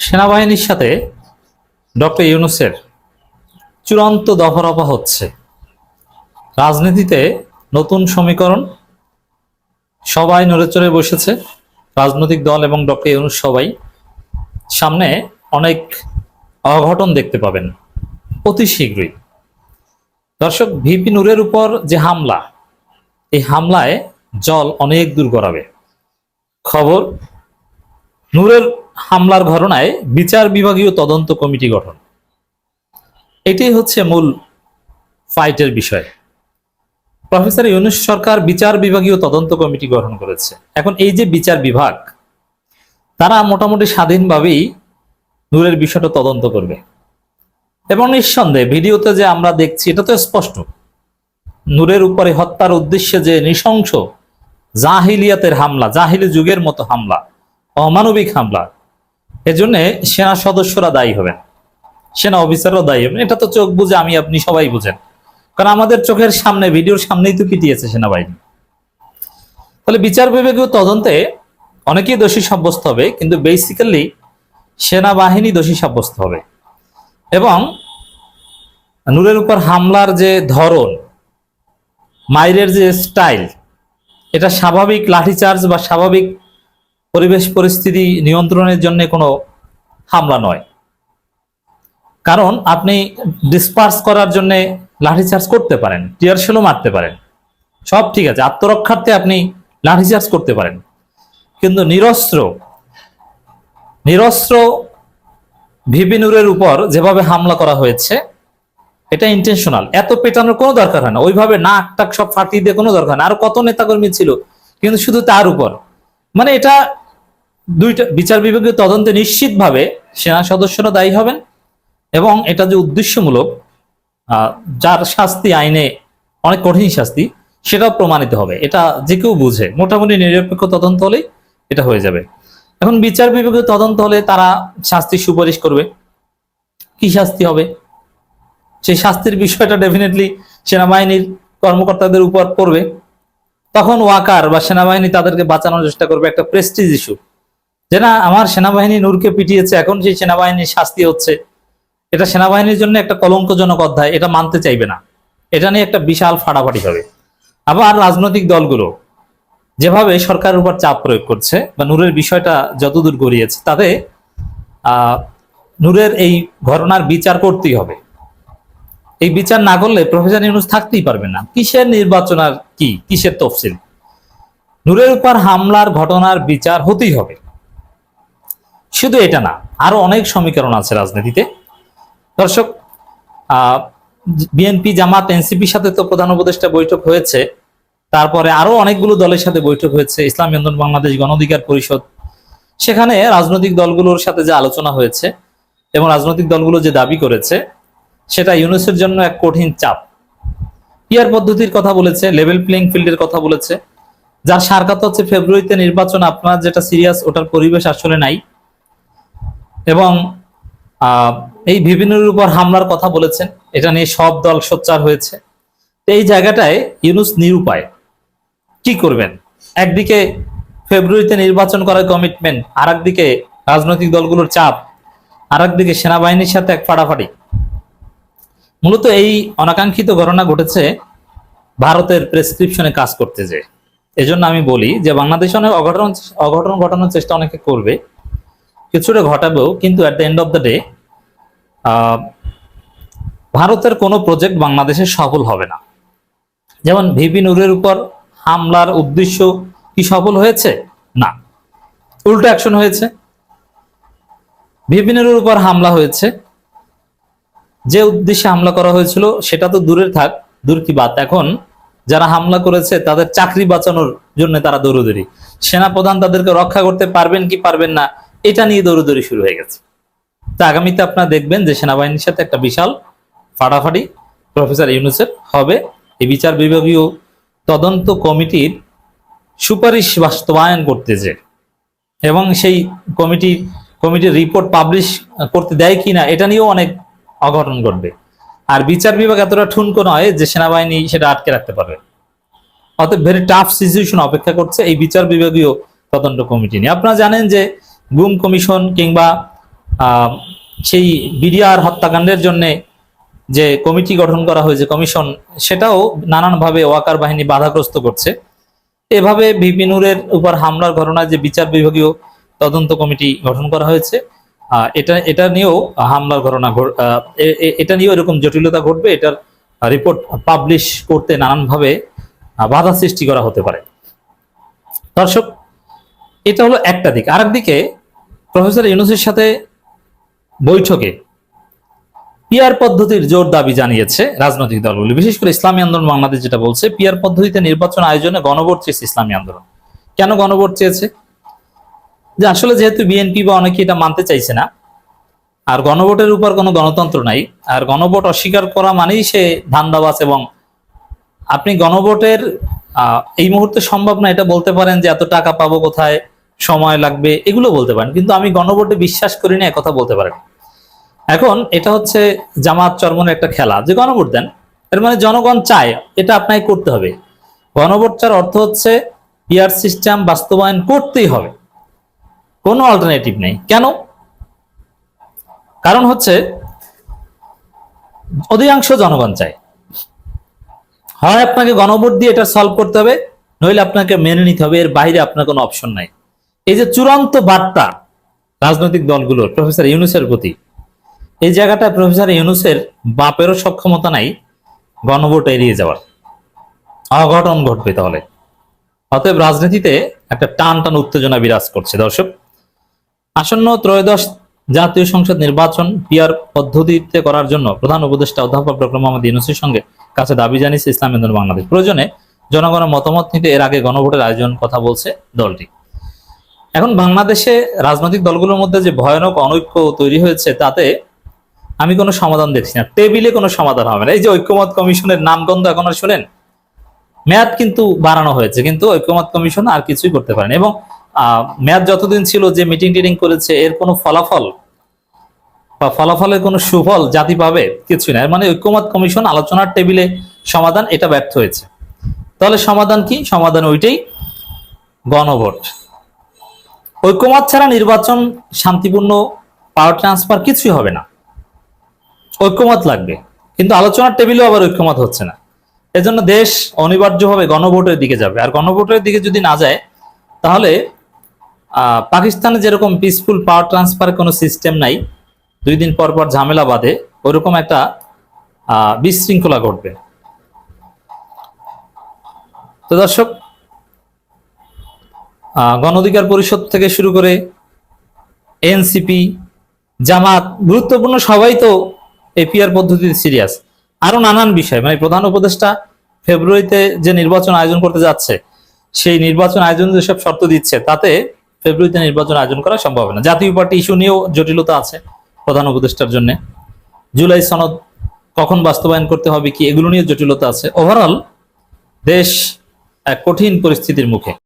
সেনাবাহিনীর সাথে ডক্টর ইউনুসের চূড়ান্ত দফারফা হচ্ছে। রাজনীতিতে নতুন সমীকরণ সবাই নড়েচড়ে বসেছে। রাজনৈতিক দল এবং ডক্টর ইউনুস সবাই সামনে অনেক অঘটন দেখতে পাবেন অতি শীঘ্রই। দর্শক, ভিপি নূরের উপর যে হামলা, এই হামলায় জল অনেক দূর গড়াবে। খবর, নূরের হামলার ঘটনায় বিচার বিভাগীয় তদন্ত কমিটি গঠন। এটাই হচ্ছে মূল ফাইটের বিষয়। প্রফেসর ইউনুস সরকার বিচার বিভাগীয় তদন্ত কমিটি গঠন করেছে। এখন এই যে বিচার বিভাগ, তারা মোটামুটি স্বাধীনভাবেই নূরের বিষয়টা তদন্ত করবে। এবং নিঃসন্দেহে ভিডিওতে যে আমরা দেখছি, এটা তো স্পষ্ট। নূরের উপরে হত্যার উদ্দেশ্যে যে নৃশংস জাহিলিয়াতের হামলা, জাহিলি যুগের মতো হামলা, অমানবিক হামলা এজন্য সেনা সদস্যরা দায়ী হবেন। সেনা অফিসাররাও দায়ী হবেন। এটা তো চোখ বুঝে আমি, আপনি সবাই বুঝেন। কারণ আমাদের চোখের সামনে, ভিডিওর সামনেই তো পিটিয়েছে সেনাবাহিনী। তাহলে বিচার বিভাগীয় তদন্তে অনেকেই দোষী সাব্যস্ত হবে, কিন্তু বেসিক্যালি সেনাবাহিনী দোষী সাব্যস্ত হবে। এবং নূরের উপর হামলার যে ধরন, মাইরের যে স্টাইল এটা স্বাভাবিক লাঠিচার্জ বা স্বাভাবিক পরিবেশ পরিস্থিতি নিয়ন্ত্রণের জন্য কোনো হামলা নয়। কারণ আপনি ডিসপার্স করার জন্য লাঠিচার্জ করতে পারেন টিয়ার শেলও মারতে পারেন। সব ঠিক আছে, আত্মরক্ষার্থে আপনি লাঠিচার্জ করতে পারেন। কিন্তু নিরস্ত্র নিরস্ত্র ভিবিনুরের উপর যেভাবে হামলা করা হয়েছে, এটা ইন্টেনশনাল এত পেটানোর কোনো দরকার হয় না। ওইভাবে নাক টাক সব ফাটিয়ে দিয়ে কোনো দরকার না। আর কত নেতাকর্মী ছিল, কিন্তু শুধু তার উপর। মানে এটা দুইটা বিচার বিভাগীয় তদন্তে নিশ্চিতভাবে সেনা সদস্যরা দায়ী হবেন এবং এটা যে উদ্দেশ্যমূলক যার শাস্তি আইনে অনেক কঠিন শাস্তি, সেটাও প্রমাণিত হবে। এটা যে কেউ বুঝে। মোটামুটি নিরপেক্ষ তদন্ত হলেই এটা হয়ে যাবে। এখন বিচার বিভাগীয় তদন্ত হলে তারা শাস্তি সুপারিশ করবে। কি শাস্তি হবে? সেই শাস্তির বিষয়টা ডেফিনেটলি সেনাবাহিনীর কর্মকর্তাদের উপর পড়বে। তখন ওয়াকার বা সেনাবাহিনী তাদেরকে বাঁচানোর চেষ্টা করবে একটা প্রেস্টিজ ইস্যু যে না, আমার সেনাবাহিনী নূরকে পিটিয়েছে, এখন সেই সেনাবাহিনীর শাস্তি হচ্ছে, এটা সেনাবাহিনীর জন্য একটা কলঙ্কজনক অধ্যায়, এটা মানতে চাইবে না। এটা নিয়ে একটা বিশাল ফাটাফাটি হবে। আবার রাজনৈতিক দলগুলো যেভাবে সরকারের উপর চাপ প্রয়োগ করছে, বা নূরের বিষয়টা যতদূর গড়িয়েছে, তাতে নূরের এই ঘটনার বিচার করতেই হবে। এই বিচার না করলে প্রফেসর ইউনুস থাকতেই পারবে না। কিসের নির্বাচন আর কি? কিসের তফসিল? নূরের উপর হামলার ঘটনার বিচার হতেই হবে। শুধু এটা না, আরও অনেক সমীকরণ আছে রাজনীতিতে। দর্শক বিএনপি, জামাত, এনসিপির সাথে তো প্রধান উপদেষ্টা বৈঠক হয়েছে, তারপরে আরও অনেকগুলো দলের সাথে বৈঠক হয়েছে, ইসলামী আন্দোলন, বাংলাদেশ গণ অধিকার পরিষদ। সেখানে রাজনৈতিক দলগুলোর সাথে যে আলোচনা হয়েছে এবং রাজনৈতিক দলগুলো যে দাবি করেছে, সেটা ইউনুসের জন্য এক কঠিন চাপ। পিয়ার পদ্ধতির কথা বলেছে লেভেল প্লেইং ফিল্ডের কথা বলেছে, যার সার কথা হচ্ছে ফেব্রুয়ারিতে নির্বাচন, আপনার যেটা সিরিয়াস ওটার পরিবেশ আসলে নাই। এবং এই বিভিন্নের উপর হামলার কথা বলেছেন। এটা নিয়ে সব দল সোচ্চার হয়েছে। এই জায়গাটায় ইউনুস নিরুপায়। কি করবেন? একদিকে ফেব্রুয়ারিতে নির্বাচন করার কমিটমেন্ট আর একদিকে রাজনৈতিক দলগুলোর চাপ আর একদিকে সেনাবাহিনীর সাথে এক ফাটাফাটি। মূলত এই অনাকাঙ্ক্ষিত ঘটনা ঘটেছে ভারতের প্রেসক্রিপশনে কাজ করতে যে এজন্য আমি বলি যে বাংলাদেশে অনেক অঘটন অঘটন ঘটানোর চেষ্টা অনেকে করবে। কিছুটা ঘটাবেও, কিন্তু at the end of the day ভারতের কোনো প্রজেক্ট বাংলাদেশে সফল হবে না। যেমন ভিপি নূরের উপর হামলার উদ্দেশ্য কি সফল হয়েছে? না। উল্টো অ্যাকশন হয়েছে। ভিপি নূরের উপর হামলা হয়েছে। যে উদ্দেশ্যে হামলা করা হয়েছিল, সেটা তো দূরের থাক, দূর কি বাত। এখন যারা হামলা করেছে, তাদের চাকরি বাঁচানোর জন্য তারা দৌড়দৌড়ি। সেনাপ্রধান তাদেরকে রক্ষা করতে পারবেন কি পারবেন না এটা নিয়ে দৌড়দৌড়ি শুরু হয়ে গেছে। তা আগামীতে আপনারা দেখবেন যে সেনাবাহিনীর সাথে একটা বিশাল ফাটাফাটি প্রফেসর ইউনুসের হবে। এই বিচার বিভাগীয় তদন্ত কমিটির সুপারিশ বাস্তবায়ন করতে যে এবং সেই কমিটি, কমিটির রিপোর্ট পাবলিশ করতে দেয় কিনা এটা নিয়েও অনেক অঘটন ঘটবে। আর বিচার বিভাগ এতটা ঠুনকো নয় যে সেনাবাহিনী সেটা আটকে রাখতে পারবে। অতএব ভেরি টাফ সিচুয়েশন অপেক্ষা করছে এই বিচার বিভাগীয় তদন্ত কমিটি নিয়ে। আপনারা জানেন যে গুম কমিশন কিংবা সেই বিডিআর হত্যাকাণ্ডের জন্য যে কমিটি গঠন করা হয়েছে, কমিশন, সেটাও নানানভাবে ওয়াকার বাহিনী বাধাগ্রস্ত করছে। এভাবে বিপিনুরের উপর হামলার ঘটনায় যে বিচার বিভাগীয় তদন্ত কমিটি গঠন করা হয়েছে এটা এটা নিয়েও হামলার ঘটনা এটা নিয়েও এরকম জটিলতা ঘটবে, এটার রিপোর্ট পাবলিশ করতে নানানভাবে বাধা সৃষ্টি করা হতে পারে। দর্শক, এটা হলো একটা দিক। আরেক দিকে প্রফেসর ইউনুসের সাথে বৈঠকে পিয়ার পদ্ধতির জোর দাবি জানিয়েছে রাজনৈতিক দলগুলি, বিশেষ করে ইসলামী আন্দোলন বাংলাদেশ যেটা বলছে পিয়ার পদ্ধতিতে নির্বাচন আয়োজনে গণভোট চেয়েছে ইসলামী আন্দোলন। কেন গণভোট চেয়েছে? যে আসলে যেহেতু বিএনপি বা অনেকে এটা মানতে চাইছে না, আর গণভোটের উপর কোনো গণতন্ত্র নাই, আর গণভোট অস্বীকার করা মানেই সে ধান্দাবাজ এবং আপনি গণভোটের এই মুহূর্তে সম্ভব না এটা বলতে পারেন যে এত টাকা পাবো কোথায় সময় লাগবে, এগুলো বলতে পারেন। কিন্তু আমি গণভোটে বিশ্বাস করি না কথা বলতে পারেন। এখন এটা হচ্ছে জামাত চরমনের একটা খেলা। যে গণভোট দেন, এর মানে জনগণ চায়, এটা আপনাকে করতে হবে। গণভোট চার অর্থ হচ্ছে পিয়ার সিস্টেম বাস্তবায়ন করতেই হবে। কোনো অল্টারনেটিভ নেই। কেন? কারণ হচ্ছে, অধিকাংশ জনগণ চায়। হয় আপনাকে গণভোট দিয়ে এটা সলভ করতে হবে, নইলে আপনাকে মেনে নিতে হবে, এর বাইরে আপনার কোনো অপশন নাই। এই যে চূড়ান্ত বার্তা রাজনৈতিক দলগুলোর, প্রফেসর ইউনুসের প্রতি, এই জায়গাটা প্রফেসর ইউনুসের বাপেরও সক্ষমতা নাই গণভোট এড়িয়ে যাওয়ার। অঘটন ঘটবে তাহলে। অতএব রাজনীতিতে একটা টান টান উত্তেজনা বিরাজ করছে, দর্শক। আসন্ন ত্রয়োদশ জাতীয় সংসদ নির্বাচন পিয়ার পদ্ধতিতে করার জন্য প্রধান উপদেষ্টা অধ্যাপক ডক্টর মোহাম্মদ ইউনুসের সঙ্গে কাছে দাবি জানিয়েছে ইসলাম বাংলাদেশ প্রয়োজনে জনগণের মতামত নিতে এর আগে গণভোটের আয়োজন কথা বলছে দলটি। এখন বাংলাদেশে রাজনৈতিক দলগুলোর মধ্যে যে ভয়ানক অনৈক্য তৈরি হয়েছে, তাতে আমি কোনো সমাধান দেখছি না। টেবিলে কোনো সমাধান হবে না। এই যে ঐক্যমত কমিশনের নামগন্ধ এখন আর শোনেন, মেয়াদ কিন্তু বাড়ানো হয়েছে, কিন্তু ঐক্যমত কমিশন আর কিছুই করতে পারেনি। এবং মেয়াদ যতদিন ছিল যে মিটিং টিটিং করেছে, এর কোনো ফলাফল বা ফলাফলের কোনো সুফল জাতি পাবে কিছু না। মানে ঐক্যমত কমিশন আলোচনার টেবিলে সমাধান, এটা ব্যর্থ হয়েছে। তাহলে সমাধান কি? সমাধান ওইটাই গণভোট। ঐক্যমত ছাড়া নির্বাচন শান্তিপূর্ণ পাওয়ার ট্রান্সফার কিছুই হবে না। ঐক্যমত লাগবে। কিন্তু আলোচনার টেবিলেও আবার ঐক্যমত হচ্ছে না। এজন্য দেশ অনিবার্যভাবে গণভোটের দিকে যাবে। আর গণভোটের দিকে যদি না যায়, তাহলে পাকিস্তানে যেরকম পিসফুল পাওয়ার ট্রান্সফার কোনো সিস্টেম নাই, দুই দিন পর পর ঝামেলা বাঁধে, ওরকম একটা বিশৃঙ্খলা ঘটবে। তো দর্শক গণ অধিকার পরিষদ থেকে শুরু করে এনসিপি, জামাত, গুরুত্বপূর্ণ সবাই তো এপিআর পদ্ধতিতে সিরিয়াস আরও নানান বিষয় মানে প্রধান উপদেষ্টা ফেব্রুয়ারিতে যে নির্বাচন আয়োজন করতে যাচ্ছে, সেই নির্বাচন আয়োজন যেসব শর্ত দিচ্ছে, তাতে ফেব্রুয়ারিতে নির্বাচন আয়োজন করা সম্ভব না। জাতীয় পার্টি ইস্যু নিয়েও জটিলতা আছে প্রধান উপদেষ্টার জন্য। জুলাই সনদ কখন বাস্তবায়ন করতে হবে কি, এগুলো নিয়ে জটিলতা আছে। ওভারঅল দেশ এক কঠিন পরিস্থিতির মুখে।